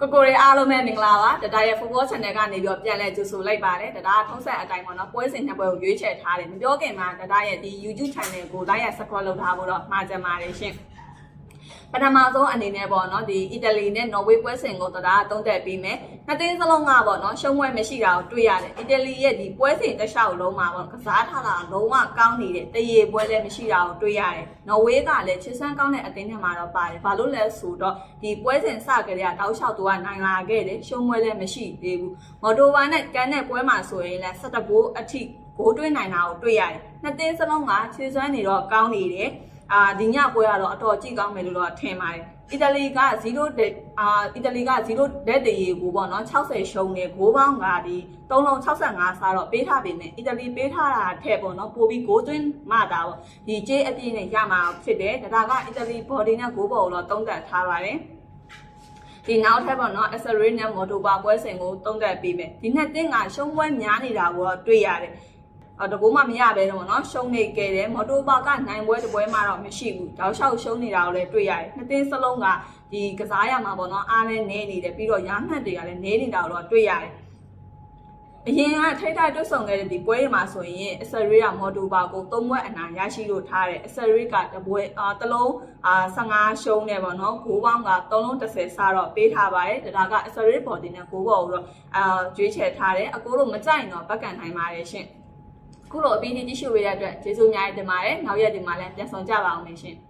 ကိုကိုတွေအားလုံးပဲမင်္ဂလာပါတဒါရဲ့ football channel ကနေပြီးတော့ပြန်လဲကြိုဆိုလိုက်ပါတယ်တဒါထုံးဆက်အတိုင်းပေါ့နော်ပွဲစဉ်နှစ်ပွဲကိုရွေးချယ်ထားတယ်မပြောခင်မှာတဒါရဲ့ဒီ YouTube channel ကို like ရ subscribe လုပ်ထားဖို့တော့မှာကြပါတယ်ရှင် ပထမဆုံးအနေနဲ့ပေါ့နော်ဒီအီတလီနဲ့နော်ဝေးပွဲစဉ်ကိုတဒါကတုံးတက်ပြီးမယ်နှစ်သိန်းစလုံးကပေါ့နော်ရှုံးပွဲမရှိတာကိုတွေ့ရတယ်အီတလီရဲ့ဒီပွဲစဉ်တစ်လျှောက်လုံးမှာပေါ့ကစားထားတာလုံးဝကောင်းနေတဲ့တရေပွဲလည်းမရှိတာကိုတွေ့ရတယ်နော်ဝေးကလည်းချစ်စမ်းကောင်းတဲ့အသင်းထဲမှာတော့ပါတယ်ဘာလို့လဲဆိုတော့ဒီပွဲစဉ်စကြတဲ့တောက်လျှောက်သူကနိုင်လာခဲ့တယ်ရှုံးပွဲလည်းမရှိသေးဘူးမော်တိုဘာနဲ့ကန်တဲ့ပွဲမှာဆိုရင်လည်း17ဂိုးအထိဂိုးတွင်းနိုင်တာကိုတွေ့ရတယ်နှစ်သိန်းစလုံးကချစ်စွမ်းနေတော့ကောင်းနေတယ် အာဒီညပွဲကတော့အတော်ကြည့်ကောင်းမယ်လို့တော့ထင်ပါတယ်အီတလီက0တဲ့အာအီတလီက0တဲ့တရေကိုပေါ့နော်60ရှုံးနေဂိုးပေါင်းကဒီ3လုံး65စားတော့ပေးထားပေမဲ့အီတလီပေးထားတာထက်ပေါ့နော်ပိုပြီးဂိုးသွင်းမှတာပေါ့ဒီကြေးအပြည့်နဲ့ရမှာဖြစ်တယ်ဒါကအီတလီ body နဲ့ဂိုးပေါ်ကိုတော့တုံးတက်ထားပါတယ်ဒီနောက်ထပ်ပေါ့နော် accessory နဲ့ motor ပါပွဲစဉ်ကိုတုံးတက်ပေးမယ်ဒီနှစ်တင်းကရှုံးပွဲများနေတာကိုတော့တွေ့ရတယ်အော် တကိုးမှမရပဲတော့နော်ရှုံးနေခဲ့တယ်မတိုပါကနိုင်ပွဲတပွဲမှတော့မရှိဘူးတောက်လျှောက်ရှုံးနေတာကိုလည်းတွေ့ရတယ်နှစ်သင်းစလုံးကဒီကစားရမှာပေါ့နော်အားလည်းနေနေတယ်ပြီးတော့ရာမှတ်တွေကလည်းနေနေတာကိုတော့တွေ့ရတယ်အရင်ကထိုက်ထိုက်တွတ်ဆုံခဲ့တဲ့ဒီပွဲတွေမှာဆိုရင်အဆရီကမော်တိုဘာကို၃ဘွဲ့အနိုင်ရရှိလို့ထားတယ်အဆရီကတပွဲအာတလုံးအာ15ရှုံးနေပေါ့နော်ဂိုးပေါင်းက3လုံး30စတော့ပေးထားပါတယ်ဒါကအဆရီဘော်ဒီနဲ့ဂိုးဘော်ကိုတော့အာရွေးချယ်ထားတယ်အကိုတို့မကြိုက်တော့ဘက်ကန်နိုင်ပါတယ်ရှင် ခုလိုအပြီးထိကြည့်ရှုပေးတဲ့အတွက်ကျေးဇူးအများကြီးတင်ပါတယ်။နောက်ရက်ဒီမှာလည်းပြန်ဆောင်ကြပါအောင်ရှင်။